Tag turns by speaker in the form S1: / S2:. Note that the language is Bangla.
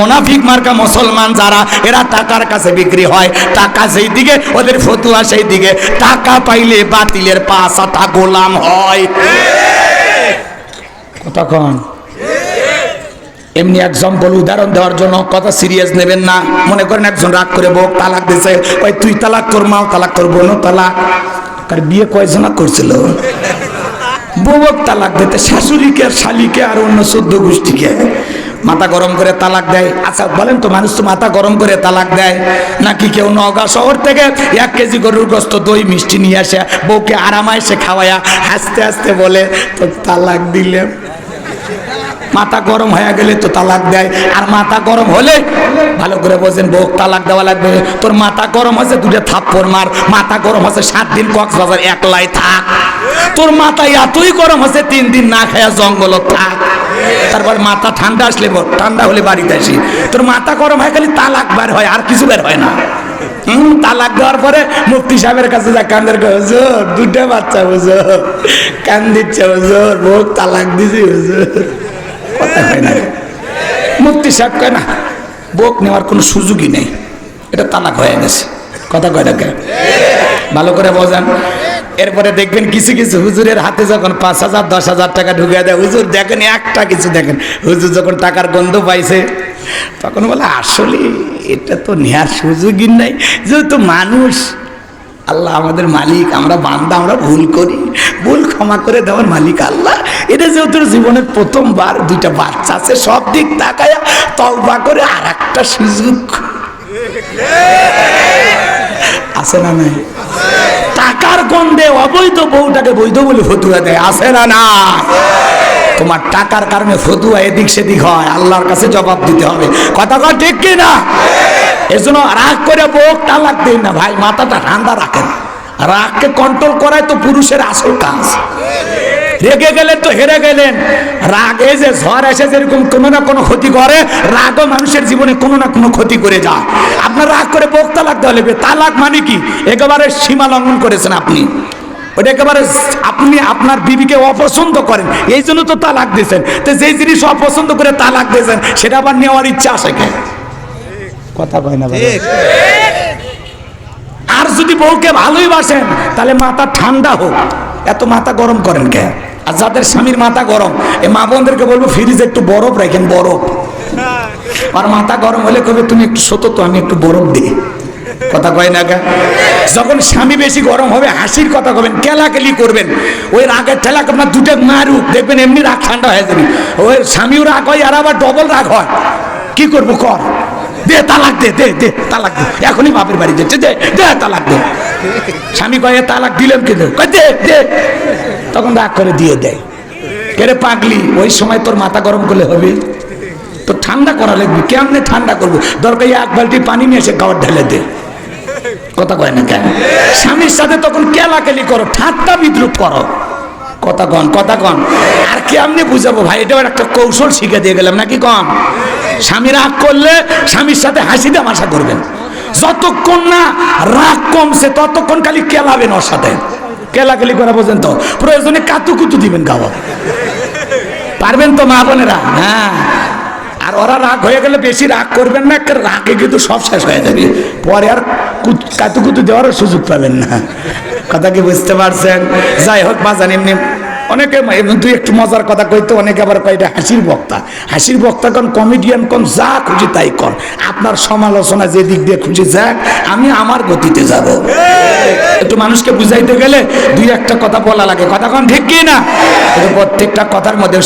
S1: মোনাফিক মার্কা মুসলমান যারা, এরা টাকার কাছে বিক্রি হয়। টাকা সেই দিকে ওদের ফতুয়া সেই দিকে টাকা পাইলে বাতিলের পাশাটা গোলাম হয়। কতক্ষণ এমনি একজন এক্সাম্পল উদাহরণ দেওয়ার জন্য কথা সিরিয়াস নেবেন না। মনে করেন একজন রাগ করে বউ তালাক দিছে ওই তুই তালাক তোর মাও তালাক তোর বোনও তালাক। আর বিয়ে কয়জনা করছিল? বউক তালাক দিতে, শাশুড়িকে শালিকে আর অন্য চোদ্দ গোষ্ঠীকে। মাথা গরম করে তালাক দেয়। আচ্ছা বলেন তো, মানুষ তো মাথা গরম করে তালাক দেয়। নাকি কেউ নগা শহর থেকে এক কেজি গরুর গ্রস্ত দই, মিষ্টি নিয়ে আসে, বউকে আরামায় সে খাওয়ায়া, হাসতে হাসতে বলে তো তালাক দিলে মাথা গরম হয়ে গেলে তো তালাক দেয়। আর মাথা গরম হলে ভালো করে বোঝেন, বউ তালাক দেওয়া লাগবে। তোর মাথা গরম হচ্ছে দুটো থাপ্পড় মার। মাথা গরম হচ্ছে সাত দিন কক্সবাজার একলাই থাক। তোর মাথা এতই গরম হচ্ছে তিন দিন না খায়া জঙ্গল থাক। তারপর মাথা ঠান্ডা আসলে ঠান্ডা হলে বাড়িতে আসি। তোর মাথা গরম হয়ে গেলে তালাক বের হয়, আর কিছু বের হয় না। তালাক দেওয়ার পরে মুফতি সাহেবের কাছে যা কান্দের হুজুর দুটো বাচ্চা, হুজুর। কান দিচ্ছে, হুজুর, বউ তালাক দিছি, হুজুর। হয় না মুফতি সাহেব কয়, না, বোক নেওয়ার কোনো সুযোগই নেই। এটা তালাক হয়ে গেছে। কথা কয় না ভালো করে বোঝান। এরপরে দেখবেন কিছু কিছু হুজুরের হাতে যখন পাঁচ হাজার, দশ হাজার টাকা ঢুকে দেয়, হুজুর দেখেন, একটা কিছু দেখেন। হুজুর যখন টাকার গন্ধ পাইছে, তখন বলে, আসলে এটা তো নেওয়ার সুযোগই নাই। যেহেতু মানুষ আল্লাহ আমাদের মালিক, আমরা বান্দা, আমরা ভুল করি। ভুল ক্ষমা করে দেওয়ার মালিক আল্লাহ। এটা যেহেতু জীবনের প্রথমবার, দুইটা বাচ্চা আছে, সব দিক তাকায়া তলবা করে আর একটা সুযোগ। আছে না নাই? টাকার গন্ধে অবৈধ বউটাকে বৈধ বলে ফতুয়া দেয়, আছে না না তোমার টাকার কারণে ফতুয়া এদিক সেদিক হয়, আল্লাহর কাছে জবাব দিতে হবে। কথা ঠিক কি না এজন্য রাগ করে বউ তালাক দিন না ভাই, মাথাটা ঠান্ডা রাখেন। রাগকে কন্ট্রোল করাই তো পুরুষের আসল কাজ। রেগে গেলেন তো হেরে গেলেন। রাগ যে ঝড় এসে যেরকম কোনো না কোনো ক্ষতি করে, রাগও মানুষের জীবনে কোনো না কোনো ক্ষতি করে যায়। আপনার রাগ করে বোক তালাক দেওয়া লাগবে। তালাক মানে কি? একেবারে সীমা লঙ্ঘন করেছেন আপনি। ওটা একেবারে আপনি আপনার বিবিকে অপছন্দ করেন। এই জন্য তো তালাক দিয়েছেন। তো যেই জিনিস অপছন্দ করে তালাক দিয়েছেন, সেটা আবার নেওয়ার ইচ্ছা আসে কে? কথা কয় না আর যদি বউকে ভালোই বাসেন তাহলে মাথা ঠান্ডা হোক। এত মাথা গরম করেন কে? আর যাদের স্বামীর মাথা গরম এই মা বোনদেরকে বলব ফ্রিজে একটু বরফ রাখেন বরফ। আর মাথা গরম হলে কবে তুমি একটু সতো তো আমি একটু বরফ দিই। কথা কয় না গা যখন স্বামী বেশি গরম হবে হাসির কথা কবেন কেলাকেলি করবেন। ওই রাগের ঠেলাকে আপনার দুটো মারুক দেখবেন এমনি রাগ ঠান্ডা হয়ে যাবে। ওই স্বামীও রাগ হয় আর আবার ডবল রাগ হয়। কি করব কর? দে, তালাক দে দে দে, তালাক দে। এখনই বাপের বাড়ি যাচ্ছে, দে দে, তালাক দে। স্বামী কয়ে, তালাক দিলেন কিন্তু। দে দে। তখন রাগ করে দিয়ে দেয়। কেরে পাগলি, ওই সময় তোর মাথা গরম করলে হবে? তো ঠান্ডা করা লাগবে, কেমনে ঠান্ডা করব? দরকার এক বালতি পানি নিয়ে এসে খাবার ঢেলে দে। কথা কয় না কেন? স্বামীর সাথে তখন কেলাকেলি করো, ঠাট্টা বিদ্রুপ করো। কথা কন কথা কন। আর কেমনে বুঝাবো ভাই? এটা একটা কৌশল শিখে দিয়ে গেলাম, নাকি কন? স্বামী রাগ করলে স্বামীর সাথে হাসি তামাশা করবেন। যতক্ষণ না রাগ কমছে, ততক্ষণ খালি কেলাবেন ওর সাথে। কেলা কেলাকেলি করা পর্যন্ত প্রয়োজনে কাতু কুতু দিবেন গাওয়া। পারবেন তো, মা বোনেরা? হ্যাঁ। আর ওরা রাগ হয়ে গেলে বেশি রাগ করবেন না রাগে কিন্তু সব শেষ হয়ে যাবে। পরে আর কুত- কাতুকুতু দেওয়ারও সুযোগ পাবেন না। কথা কি বুঝতে পারছেন? যাই হোক, বাজান এমনি অনেকে দুই একটু মজার কথা কইতে, অনেকে আবার কয় হাসির বক্তা। হাসির বক্তা কোন কমেডিয়ান কোন যা খুশি তাই কর। আপনার সমালোচনা যে দিক দিয়ে খুশি যাক, আমি আমার গতিতে যাব। একটু মানুষকে বুঝাইতে গেলে দুই একটা কথা বলা লাগে। কথা কোন ঠিক কি না? প্রত্যেকটা কথার মধ্যে